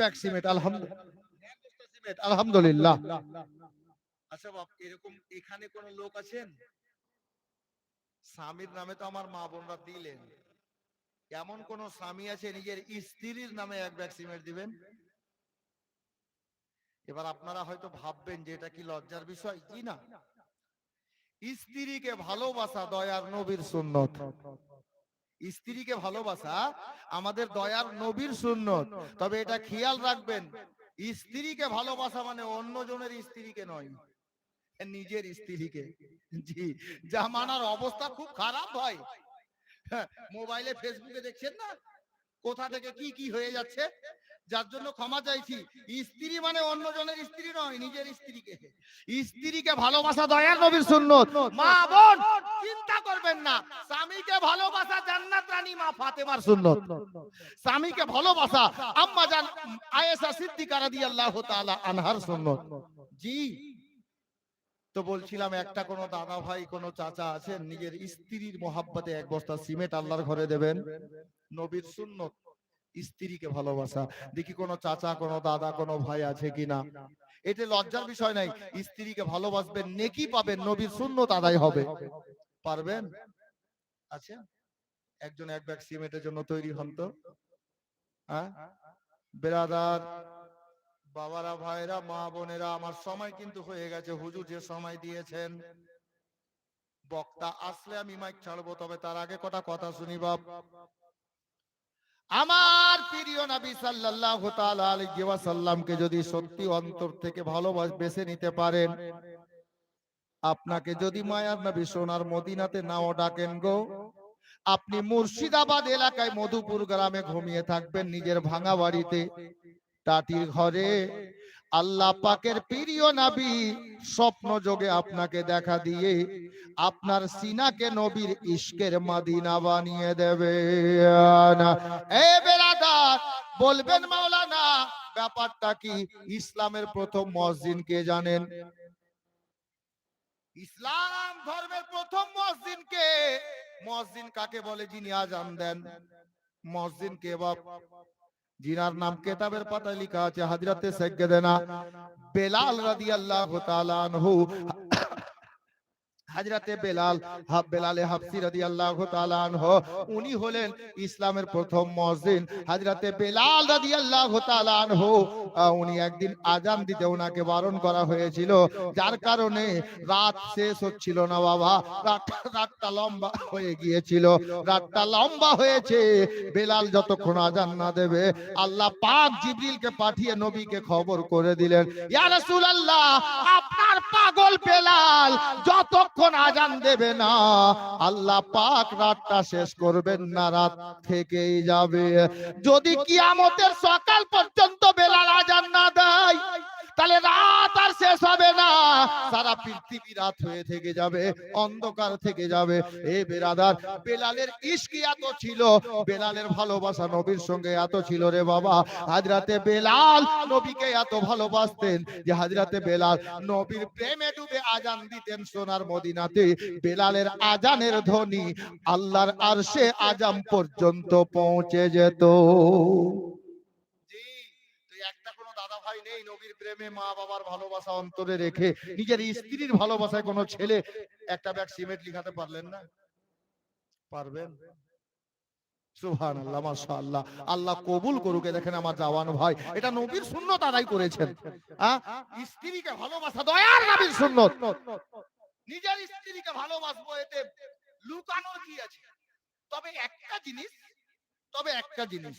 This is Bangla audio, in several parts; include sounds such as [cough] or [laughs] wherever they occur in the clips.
ব্যাগ সিমেন্ট, আলহামদুলিল্লাহ। আচ্ছা বাপ, এরকম এখানে কোন লোক আছেন? স্বামীর নামে তো আমার মা বোনরা দিলেন। এমন কোন স্বামী আছে, নিজের স্ত্রীর নামে এক ব্যাগ সিমেন্ট দিবেন? এবার আপনারা হয়তো ভাববেন যে এটা কি লজ্জার বিষয়? জি না। স্ত্রীকে ভালোবাসা দয়ার নবীর সুন্নত। স্ত্রীকে ভালোবাসা আমাদের দয়ার নবীর সুন্নত। তবে এটা খেয়াল রাখবেন স্ত্রীকে ভালোবাসা মানে অন্য জনের স্ত্রীকে নয় নিজের স্ত্রীকে। জি জামানার অবস্থা খুব খারাপ হয় হ্যাঁ, মোবাইলে ফেসবুকে দেখছেন না? কোথা থেকে কি কি হয়ে যাচ্ছে? যার জন্য ক্ষমা চাইছি। স্ত্রী মানে অন্য জনের স্ত্রী নয়, নিজের স্ত্রীকে। স্ত্রীকে ভালোবাসা দয়ার নবীর সুন্নত। মা বোন, চিন্তা করবেন না। স্বামীকে ভালোবাসা জান্নাত রানী মা ফাতেমার সুন্নত। স্বামীকে ভালোবাসা আম্মা জান আয়েশা সিদ্দিকা রাদিয়াল্লাহু তাআলা আনহার সুন্নত। জি। তো বলছিলাম, একটা কোন দাদা ভাই, কোন চাচা আছেন, নিজের স্ত্রীর মোহাব্বতে এক বস্তা সিমেন্ট আল্লাহর ঘরে দেবেন? নবীর সুন্নত। স্ত্রীকে ভালোবাসা। দেখি কোন চাচা, কোন দাদা, কোন ভাই আছে কিনা। এটা লজ্জার বিষয় নাই। স্ত্রীকে ভালোবাসবেন, নেকি পাবেন, নবীর সুন্নত আদায় হবে। পারবেন? আচ্ছা একজন এক ব্যাগ সিমেন্টের জন্য তৈরি হন তো। হ্যাঁ? বেরাদার, বাবারা ভাইরা মা বোনেরা, আমার সময় কিন্তু হয়ে গেছে। হুজুর যে সময় দিয়েছেন। বক্তা আসলে আমি মাইক ছাড়বো, তবে তার আগে কটা কথা শুনি বাপ। আমার প্রিয় নবী সাল্লাল্লাহু তাআলা আলাইহি ওয়াসাল্লামকে যদি সত্যি অন্তর থেকে ভালোবাস নিতে পারেন, আপনাকে যদি মায়ার নবী সোনার মদিনাতে নাও ডাকেন গো, আপনি মুর্শিদাবাদ এলাকায় মধুপুর গ্রামে ঘুমিয়ে থাকবেন, নিজের ভাঙা বাড়িতে, টাটির ঘরে আল্লাহ পাকের প্রিয় নাবি স্বপ্ন যোগে আপনাকে দেখা দিয়ে আপনার সিনাকে নবীর ইশকের মাদিনা বানিয়ে দেবে। বলবেন মাওলানা, ব্যাপারটা কি? ইসলামের প্রথম মসজিদ কে জানেন? ইসলাম ধর্মের প্রথম মসজিদ কে? মসজিদ কাকে বলে যিনি আজান দেন? মসজিদ কে বাপ? জিনার নাম কেতাবের পাতায় লেখা আছে হাজরাতে সাইয়েদেনা বেলাল রাদিয়াল্লাহু তাআলা আনহু হাজরাতে বেলাল, হাব বেলালে হাফসি রাদিয়াল্লাহু তাআলা আনহু, উনি হলেন ইসলামের প্রথম মুয়াজ্জিন হাজরাতে বেলাল রাদিয়াল্লাহু তাআলা আনহু উনি একদিন আজান দিতে ওনাকে বারণ করা হয়েছিল। যার কারণে রাত শেষ হচ্ছিল না বাবা। রাতটা লম্বা হয়ে গিয়েছিল। রাতটা লম্বা হয়েছে। বেলাল যতক্ষণ আজান না দেবে, আল্লাহ পাক জিবরিলকে পাঠিয়ে নবীকে খবর করে দিলেন। ইয়া রাসূলুল্লাহ, আপনার পাগল বেলাল, যতক্ষণ আজান দেবে না? আল্লাহ পাক রাতটা শেষ করবেন না, রাত থেকেই যাবে। যদি কিয়ামতের সকাল পর্যন্ত বেলাল আজান না দেয়, তাহলে রাত আর শেষ হবে সারা পৃথিবী রাত হয়ে থেকে যাবে, অন্ধকার থেকে যাবে। এ বেরাদার, বেলালের ইশক এত ছিল, বেলালের ভালোবাসা নবীর সঙ্গে এত ছিল রে বাবা। হাজরাতে বেলাল নবীকে এত ভালোবাসতেন যে হাজরাতে বেলাল নবীর প্রেমে ডুবে আজান দিতেন সোনার মদিনাতে। বেলালের আজানের ধ্বনি আল্লাহর আরশে আজাম পর্যন্ত পৌঁছে যেত। দাদা ভাই নেই, নবীর প্রেমে মা বাবার ভালোবাসা অন্তরে রেখে নিজের স্ত্রীর ভালোবাসায় কোনো ছেলে একটা ব্যাগ সিমেন্ট লিখাতে পারলেন না? পারবেন? সুহান আল্লাহ মাশাআল্লাহ। আল্লাহ কবুল করুক দেখেন আমার জওয়ান ভাই। এটা নবীর সুন্নত আদায় করেছেন। স্ত্রীকে ভালোবাসা, দয়ার নবীর সুন্নত। নিজের স্ত্রীকে ভালোবাসবো এতে লুকানো কি আছে? তবে একটা জিনিস, তবে একটা জিনিস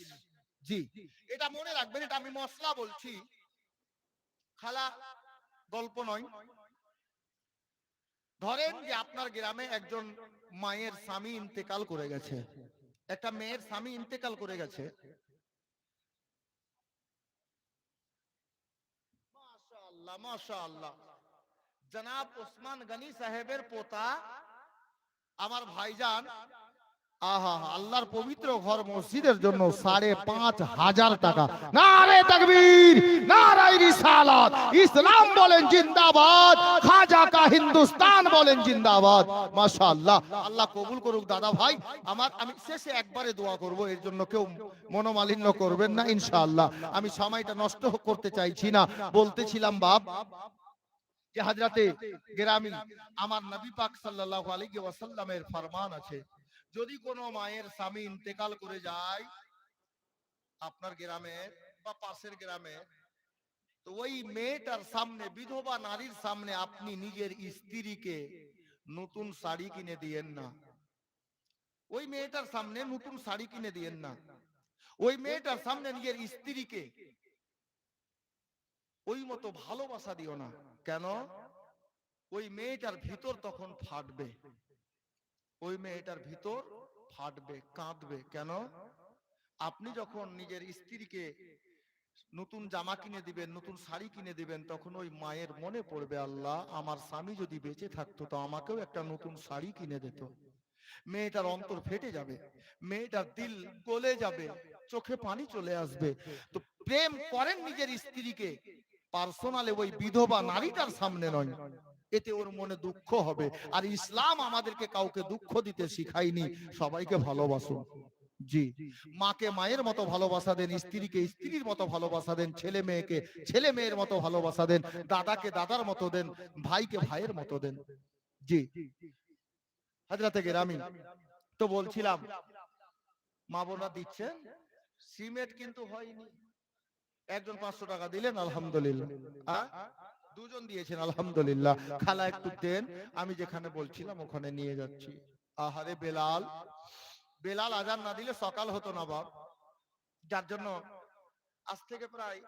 জি। এটা মনে রাখবেন, এটা আমি মশলা বলছি। খালা গল্প নয়। ধরেন যে আপনার গ্রামে একজন মায়ের স্বামী ইন্তেকাল করে গেছে। একটা মেয়ের স্বামী ইন্তেকাল করে গেছে। জনাব ওসমান গনি সাহেবের পোতা, আমার ভাইজান আল্লাহর পবিত্র ঘর মসজিদের জন্য সাড়ে পাঁচ হাজার টাকা। নারে তাকবীর নারাই রিসালাত। ইসলাম বলেন জিন্দাবাদ খাজা হিন্দুস্তান বলেন জিন্দাবাদ। মাশাআল্লাহ, আল্লাহ কবুল করুক দাদা ভাই। আমার, আমি শেষে একবারে দোয়া করব, এর জন্য কেউ মনোমালিন্য করবেন না, ইনশাআল্লাহ। আমি সময়টা নষ্ট করতে চাইছি না। বলতেছিলাম, বাপ, যে হাজরাতে গ্রামী আমার নবী পাক সাল্লাল্লাহু আলাইহি ওয়াসাল্লামের ফরমান আছে। যদি কোনো মায়ের স্বামী ইন্তেকাল করে যায় আপনার গ্রামে বা পাশের গ্রামে, তো ওই মেয়েটার সামনে, বিধবা নারীর সামনে আপনি নিজের স্ত্রীকে নতুন শাড়ি কিনে দিয়েন না। ওই মেয়েটার সামনে নতুন শাড়ি কিনে দিয়েন না। ওই মেয়েটার সামনে নিজের স্ত্রীকে ওই মতো ভালোবাসা দিও না। কেন? ওই মেয়েটার ভিতর তখন ফাটবে। ওই মেয়েটার ভিতর ফাটবে, কাঁদবে। কেন? আপনি যখন নিজের স্ত্রীকে নতুন জামা কিনে দিবেন, নতুন শাড়ি কিনে দিবেন, তখন ওই মায়ের মনে পড়বে, আল্লাহ, আমার স্বামী যদি বেঁচে থাকতো, তো আমাকেও একটা নতুন শাড়ি কিনে দিত। মেয়েটার অন্তর ফেটে যাবে, মেয়েটার দিল গলে যাবে, চোখে পানি চলে আসবে। তো প্রেম করেন নিজের স্ত্রীকে, পার্সোনালে ওই বিধবা নারীটার সামনে নয়। এতে ওর মনে দুঃখ হবে। আর ইসলাম আমাদেরকে কাউকে দুঃখ দিতে শিখায়নি। সবাইকে ভালোবাসুন জি। মাকে মায়ের মতো ভালোবাসা দেন, স্ত্রীকে স্ত্রীর মতো ভালোবাসা দেন, ছেলে মেয়েকে ছেলে মেয়ের মতো ভালোবাসা দেন, দাদাকে দাদার মতো দেন, ভাইকে ভাইয়ের মতো দেন। জি। হাজরাতে গ্রামী। তো বলছিলাম, মা বোনা দিচ্ছেন? সিমেন্ট কিন্তু হয়নি। একজন পাঁচশো টাকা দিলেন, আলহামদুলিল্লাহ? দুজন দিয়েছেন আলহামদুলিল্লাহ। খালা একটু দেন আমি যেখানে বলছিলাম ওখানে নিয়ে যাচ্ছি। আহারে বেলাল বেলাল আজান না দিলে সকাল হতো না বাপ। যার জন্য আজ থেকে প্রায়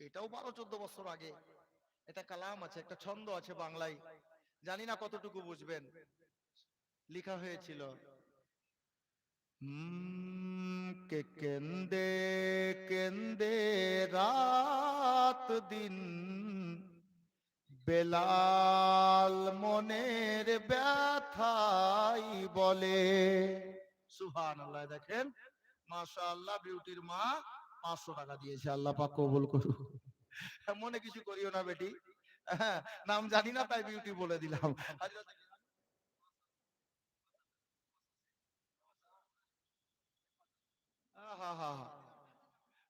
এটাও বারো চোদ্দ বছর আগে এটা কালাম আছে একটা ছন্দ আছে বাংলায়। জানি না কতটুকু বুঝবেন। লেখা হয়েছিল হুম, কে কেন্দে কেন্দে রাত দিন। বেলাল মনের ব্যথাই বলে। সুহান আল্লাহ দেখেন মাশা আল্লাহ বিউটির মা পাঁচশো টাকা দিয়েছে, আল্লাহ পাক কবুল করুক। মনে কিছু করিও না, বেটি। হ্যাঁ নাম জানি না, তাই বিউটি বলে দিলাম।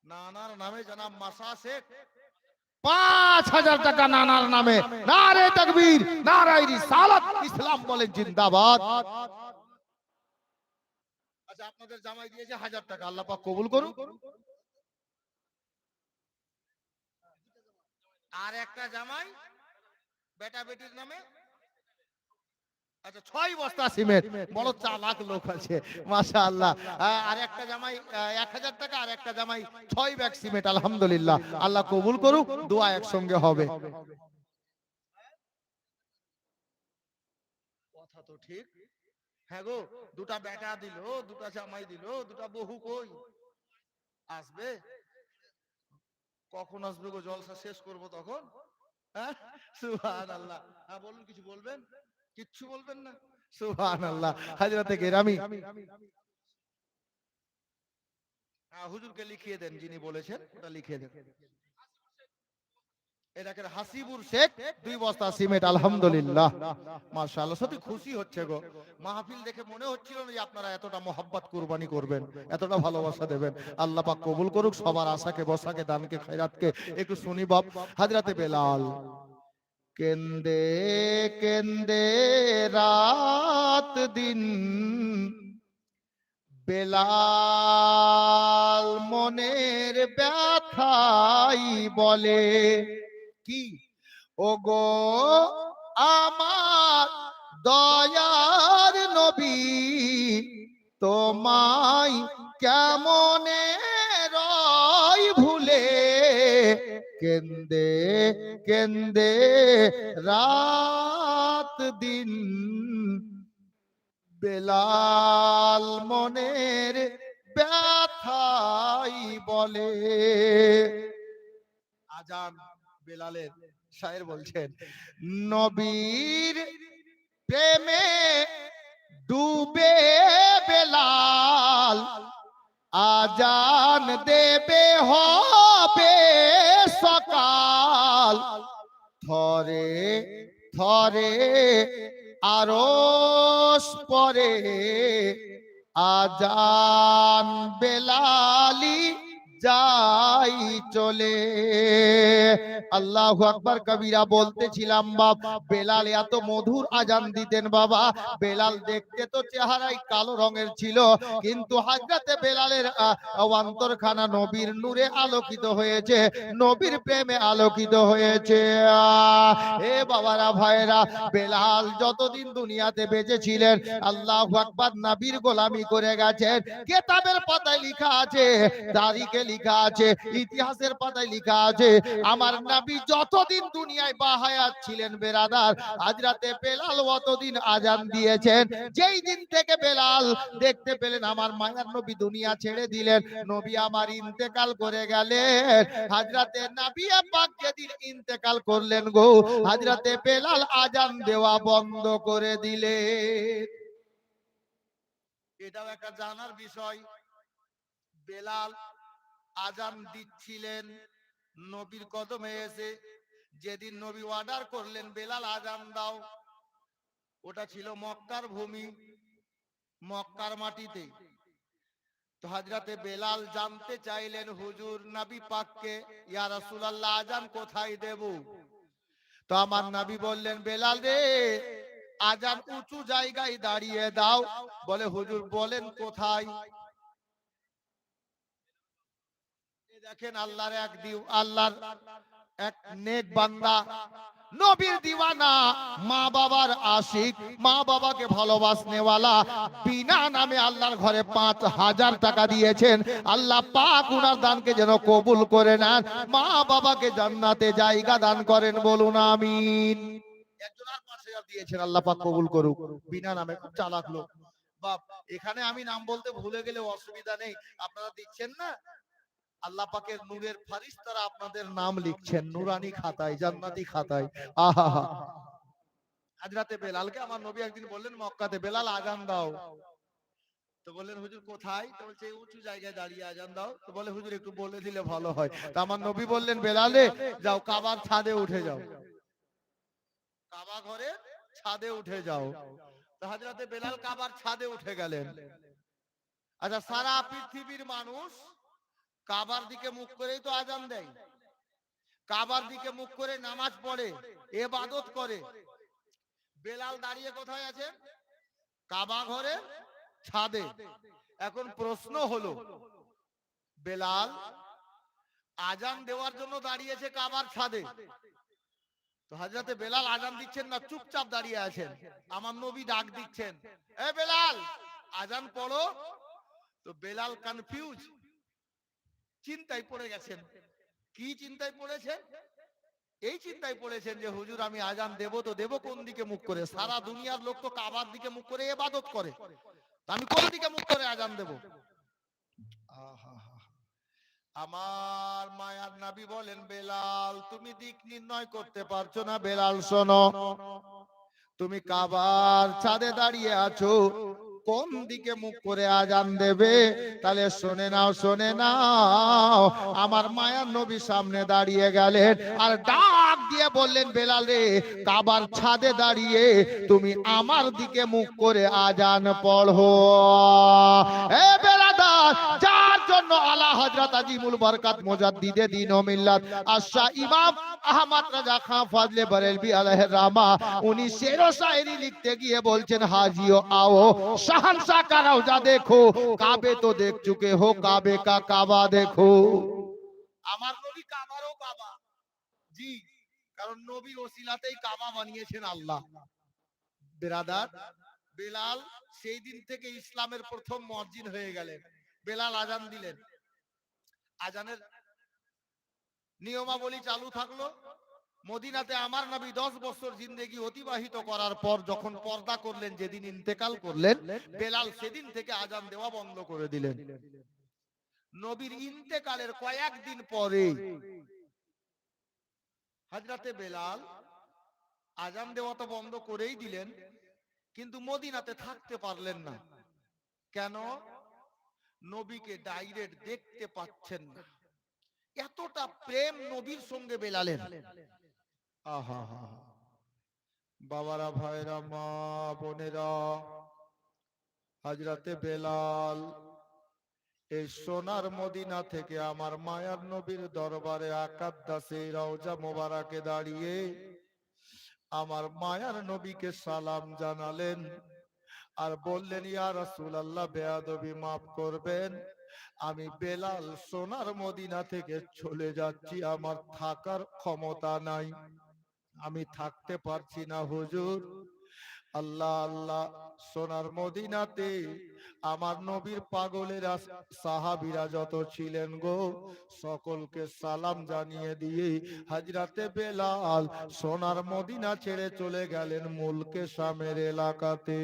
নানার নামে জানাব মাসা শেখ। পাঁচ হাজার টাকা নানার নামে। নারে তকবীর নারাই রিসালাত ইসলাম বলেন জিন্দাবাদ। আচ্ছা আপনাদের জামাই দিয়েছে হাজার টাকা আল্লাহ পাক কবুল করুন আর একটা জামাই বেটা বেটির নামে আচ্ছা ছয় বস্তা সিমেন্ট। বড় চালাক লোক আছে। মাশা আল্লাহ আর একটা জামাই এক হাজার টাকা, আর একটা জামাই ছয় ব্যাগ সিমেন্ট, আলহামদুলিল্লাহ। আল্লাহ কবুল করুক, দোয়া একসঙ্গে হবে। কথা তো ঠিক। হ্যাঁ গো, দুটা বেটা দিল, দুটা জামাই দিল, দুটা বহু কই? আসবে? কখন আসবে গো? জলসা শেষ করব তখন? হ্যাঁ? সুবহান আল্লাহ হ্যাঁ বলুন, কিছু বলবেন? কিচ্ছু বলবেন না। সুবহান আল্লাহ হাজরাতে গেরামি। হ্যাঁ, হুজুরকে লিখিয়ে দেন যিনি বলেছেন ওটা লিখিয়ে দেন। এটাকে হাসিবুর শেখ দুই বস্তা সিমেন্ট আলহামদুলিল্লাহ। মাশাআল্লাহ সত্যি খুশি হচ্ছে গো। মাহফিল দেখে মনে হচ্ছিল না যে আপনারা এতটা মোহাব্বত কুরবানি করবেন এতটা ভালোবাসা দেবেন। আল্লাহ পাক কবুল করুক সবার আশাকে বসাকে দানকে খায়রাতকে। একটু শুনি বাপ হাজরাতে বেলাল। কেন্দে কেন্দে রাত দিন। বেলাল মনের ব্যথাই বলে, কি? ওগো, আমার দয়ার নবী, তোমায় কেমনে কেন্দে কেন্দে, রাত দিন। বেলাল মনের ব্যথাই বলে। আজান বেলালের শায়ের বলছেন, নবীর প্রেমে ডুবে বেলাল, আজান দেবে হবে থরে থরে আরস পরে আজান বেলালি যাই চলে। আল্লাহু আকবার কবিরা বলতেছিলাম, বাপ, বেলাল এত মধুর আজান দিতেন বাবা। বেলাল দেখতে তো চেহারাই কালো রঙের ছিল, কিন্তু হাজরাতে বেলালের অন্তরখানা নবীর নূরে আলোকিত হয়েছে, নবীর প্রেমে আলোকিত হয়েছে। হে বাবারা ভাইরা বেলাল যতদিন দুনিয়াতে বেঁচেছিলেন, আল্লাহ আকবার নবীর গোলামি করে গেছেন। কেতাবের পাতায় লিখা আছে তারিখে লেখা আছে, ইতিহাসের পাতায় লেখা আছে, আমার নবী যতদিন দুনিয়ায় বাহায়াত ছিলেন বেরাদার, আজ রাতে বেলাল অতদিন আজান দিয়েছেন। যেই দিন থেকে বেলাল দেখতে পেলেন আমার মায়ার নবী দুনিয়া ছেড়ে দিলেন, নবী আমার ইন্তেকাল করে গেলেন। হাজরাতে নাবিয়া পাক যেদিন ইন্তেকাল করলেন গো হাজরাতে বেলাল আজান দেওয়া বন্ধ করে দিলেন। এটাও একটা জানার বিষয়। বেলাল আজান দিচ্ছিলেন নবীর কদমে এসে। যেদিন নবী অর্ডার করলেন, বেলাল আজান দাও। ওটা ছিল মক্কার ভূমি, মক্কার মাটিতে। তো হাজরাতে বেলাল জানতে চাইলেন, হুজুর, নবী পাককে, ইয়া রাসূলুল্লাহ, আজান কোথায় দেব? তো আমার নবী বললেন, বেলাল রে, আজান উঁচু জায়গায় দাঁড়িয়ে দাও। বলে, হুজুর, বলেন কোথায় এই দেখেন আল্লাহর এক দিও আল্লাহর এক নেক বান্দা। নবীর দিওয়ানা, মা বাবার আশিক, মা বাবাকে ভালোবাসনেওয়ালা। বিনা নামে আল্লাহর ঘরে পাঁচ হাজার টাকা দিয়েছেন। আল্লাহ পাক উনার দানকে যেন কবুল করে নেন। মা বাবাকে জান্নাতে জায়গা দান করেন, বলুন আমিন। একজন আর দিয়েছেন, আল্লাহ পাক কবুল করুক। বিনা নামে খুব চালাক লোক। বাপ, এখানে আমি নাম বলতে ভুলে গেলে অসুবিধা নেই। আপনারা দিচ্ছেন না? আল্লাহ পাকের নূরের ফারিস্তারা আপনাদের নাম লিখছেন নুরানি খাতায় জান্নাতি খাতায়। আহা [laughs] বেলালকে আমার নবী একদিন বললেন মক্কাতে বেলাল আজান দাও। তো বললেন হুজুর কোথায়? তো বলছে উঁচু জায়গায় দাঁড়িয়ে আজান দাও। তো বলে হুজুর একটু বলে দিলে ভালো হয়। তা আমার নবী বললেন বেলালে যাও কাবার ছাদে উঠে যাও। কাবা ঘরে ছাদে উঠে যাও। তো হাজরাতে বেলাল কাবার ছাদে উঠে গেলেন। আচ্ছা সারা পৃথিবীর মানুষ কাবার দিকে মুখ করেই তো আজান দেয়। কাবার দিকে মুখ করে নামাজ পড়ে, এবাদত করে। বেলাল দাঁড়িয়ে কোথায় আছে? কাবা ঘরে, ছাদে। এখন প্রশ্ন হলো, বেলাল, আজান দেওয়ার জন্য দাঁড়িয়েছে কাবার ছাদে। তো হাজরাতে বেলাল আজান দিচ্ছেন না, চুপচাপ দাঁড়িয়ে আছেন। আমার নবী ডাক দিচ্ছেন, এ বেলাল, আজান পড়ো। তো বেলাল কনফিউজ চিন্তায় পড়ে গেছেন। কি চিন্তায় পড়েছেন? এই চিন্তায় পড়েছেন যে, হুজুর, আমি আজান দেব তো দেব কোন দিকে মুখ করে? সারা দুনিয়ার লোক তো কাবার দিকে মুখ করে, এবাদত করে। আমি কোন দিকে মুখ করে আজান দেব? আমার মায়ার নাবি বলেন, বেলাল, তুমি দিক নির্ণয় করতে পারছ না। বেলাল, শোনো। তুমি কাবার ছাদে দাঁড়িয়ে আছো। কোন দিকে মুখ করে আজান দেবে? তাহলে শোনে নাও শোনে নাও। আমার মায়ার নবী সামনে দাঁড়িয়ে গেলেন। আর ডাক দিয়ে বললেন বেলালে রে কাবার ছাদে দাঁড়িয়ে তুমি আমার দিকে মুখ করে আজান পড়ো। এ বেলাদার জন্য আলা আজিমুল মুজাদ্দিদে ও মিল্লাত। আশা ইমাম আহমদ রাজা খান আলাইহির রাহমা, উনি শের ও শায়রি লিখতে গিয়ে বলছেন, হাজিও কা রওজা দেখো, কাবে তো দেখ চুকে হো, কাবে কা কাবা দেখো। আমার নবী কাবারও কাবা। জি, কারণ ওসিলাতেই কাবা বানিয়েছেন আল্লাহ। বেলাল, সেই দিন থেকে ইসলামের প্রথম মসজিদ হয়ে গেলেন। বেলাল আজান দিলেন। আজানের নিয়মাবলী চালু থাকল। মদিনাতে আমার নবী দশ বছর জিন্দেগি অতিবাহিত করার পর যখন পর্দা করলেন, যেদিন ইন্তেকাল করলেন, বেলাল সেদিন থেকে আজান দেওয়া বন্ধ করে দিলেন। নবীর ইন্তেকালের কয়েকদিন পরে হাজরাতে বেলাল আজান দেওয়া তো বন্ধ করেই দিলেন, কিন্তু মদিনাতে থাকতে পারলেন না। কেন? নবীকে ডাইরেক্ট দেখতে পাচ্ছেন না। এতটা প্রেম নবীর সঙ্গে বেলালেন। আহা হা। বাবারা ভাইরা মা বোনেরা হাজরাতে বেলাল এই সোনার মদিনা থেকে আমার মায়ার নবীর দরবারে আকাদ্দাসে রওজা মোবারকে দাঁড়িয়ে আমার মায়ার নবীকে সালাম জানালেন। আর বললেন, ইয়া রাসুল আল্লাহ বেয়াদবি মাফ করবেন। আমি বেলাল সোনার মদিনা থেকে চলে যাচ্ছি, আমার থাকার ক্ষমতা নাই। আমি থাকতে পারছি না, হুজুর। আল্লাহ আল্লাহ, সোনার মদিনাতে আমার নবীর পাগলেরা সাহাবিরা যত ছিলেন গো, সকলকে সালাম জানিয়ে দিয়ে হাজরাতে বেলাল সোনার মদিনা ছেড়ে চলে গেলেন মুলকে শামের এলাকাতে।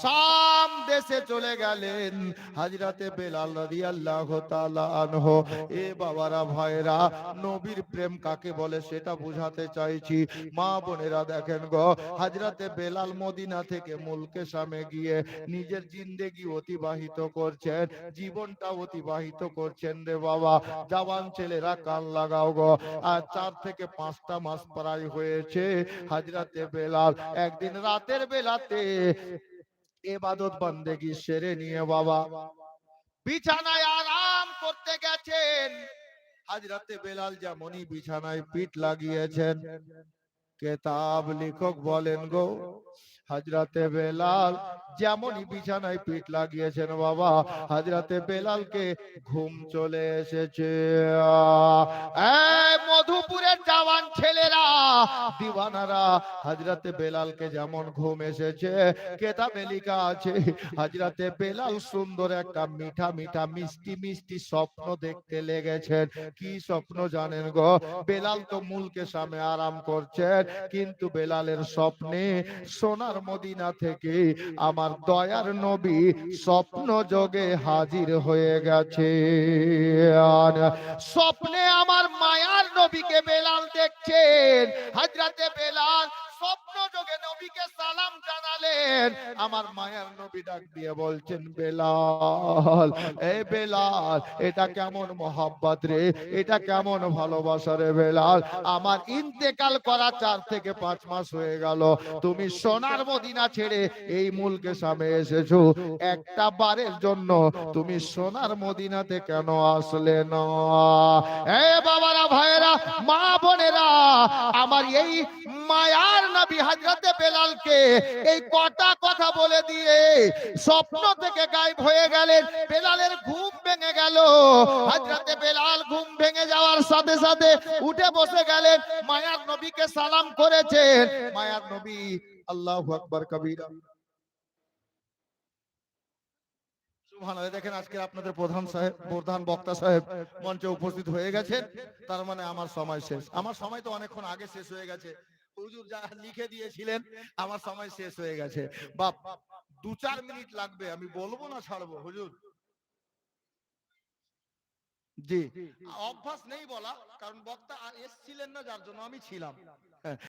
শাম দেশে চলে গেলেন হাজরাতে বেলাল রাদিয়াল্লাহু তাআলা আনহু। এ বাবারা ভাইরা নবীর প্রেম কাকে বলে সেটা বুঝাতে চাইছি। মা বোনেরা দেখেন গো, হাজরাতে বেলাল মদিনা থেকে মুলকে সামে গিয়ে নিজের জিন্দেগি অতিবাহিত করছেন, জীবনটা অতিবাহিত করছেন রে বাবা। জওয়ান ছেলেরা কান লাগাও গো। আর চার থেকে পাঁচটা মাস প্রায় হয়েছে হাজরাতে বেলাল। একদিন রাতের বেলাতে এবাদত বান্দেগি সেরে নিয়ে বাবা। বিছানায় আরাম করতে গেছেন। হাজরাতে বেলাল যেমনই বিছানায় পিঠ লাগিয়েছেন। কেতাব লেখক বলেন গো হাজরাতে বেলাল যেমনই বিছানায় পিঠ লাগিয়েছেন বাবা, হাজরাতে বেলালকে ঘুম চলে এসেছে। মধুপুরের জওয়ান ছেলেরা, দিওয়ানারা, হাজরাতে বেলালকে যেমন ঘুম এসেছে, কেতাবে লেখা আছে, হাজরাতে বেলাল সুন্দর একটা মিঠা মিঠা মিষ্টি মিষ্টি স্বপ্ন দেখতে লেগেছেন। কি স্বপ্ন জানেন গো? বেলাল তো মূলকে সামনে আরাম করছেন, কিন্তু বেলালের স্বপ্নে সোনার মদিনা থেকে আমার দয়ার নবী স্বপ্ন যোগে হাজির হয়ে গেছে। আর স্বপ্নে আমার মায়ার নবীকে বেলাল দেখছেন। হাজরাতে বেলাল স্বপ্ন যোগে নবীকে সালাম জানালেন। আমার মায়ার নবী ডাক দিয়ে বলছেন, বেলাল, এ বেলাল, এটা কেমন মোহাব্বত রে? এটা কেমন ভালোবাসা রে বেলাল? আমার ইন্তেকাল করা চার থেকে পাঁচ মাস হয়ে গেল। তুমি সোনার মদিনা ছেড়ে এই মূলকে সামনে এসেছ। একটা বারের জন্য তুমি সোনার মদিনাতে কেন আসলে না? এ বাবারা, ভাইয়েরা, মা বোনেরা, আমার এই মায়ার নবী হযরতে বেলালকে এই কটা কথা বলে দিয়ে স্বপ্ন থেকে গায়েব হয়ে গেলেন। বেলালের ঘুম ভেঙে গেল। হযরতে বেলাল ঘুম ভেঙে যাওয়ার সাথে সাথে উঠে বসে গেলেন। মায়ার নবীকে সালাম করেছেন। মায়ার নবী আল্লাহু আকবার কবিরা। দেখেন আজকে আপনাদের প্রধান সাহেব, প্রধান বক্তা সাহেব মঞ্চে উপস্থিত হয়ে গেছেন। তার মানে আমার সময় শেষ। আমার সময় তো অনেকক্ষণ আগে শেষ হয়ে গেছে। হুজুর যা লিখে দিয়েছিলেন, আমার সময় শেষ হয়ে গেছে। বাপ দু চার মিনিট লাগবে, আমি বলব না ছাড়বো, হুজুর? জি। অভ্যাস নেই বলা, কারণ বক্তা এসছিলেন না, যার জন্য আমি ছিলাম।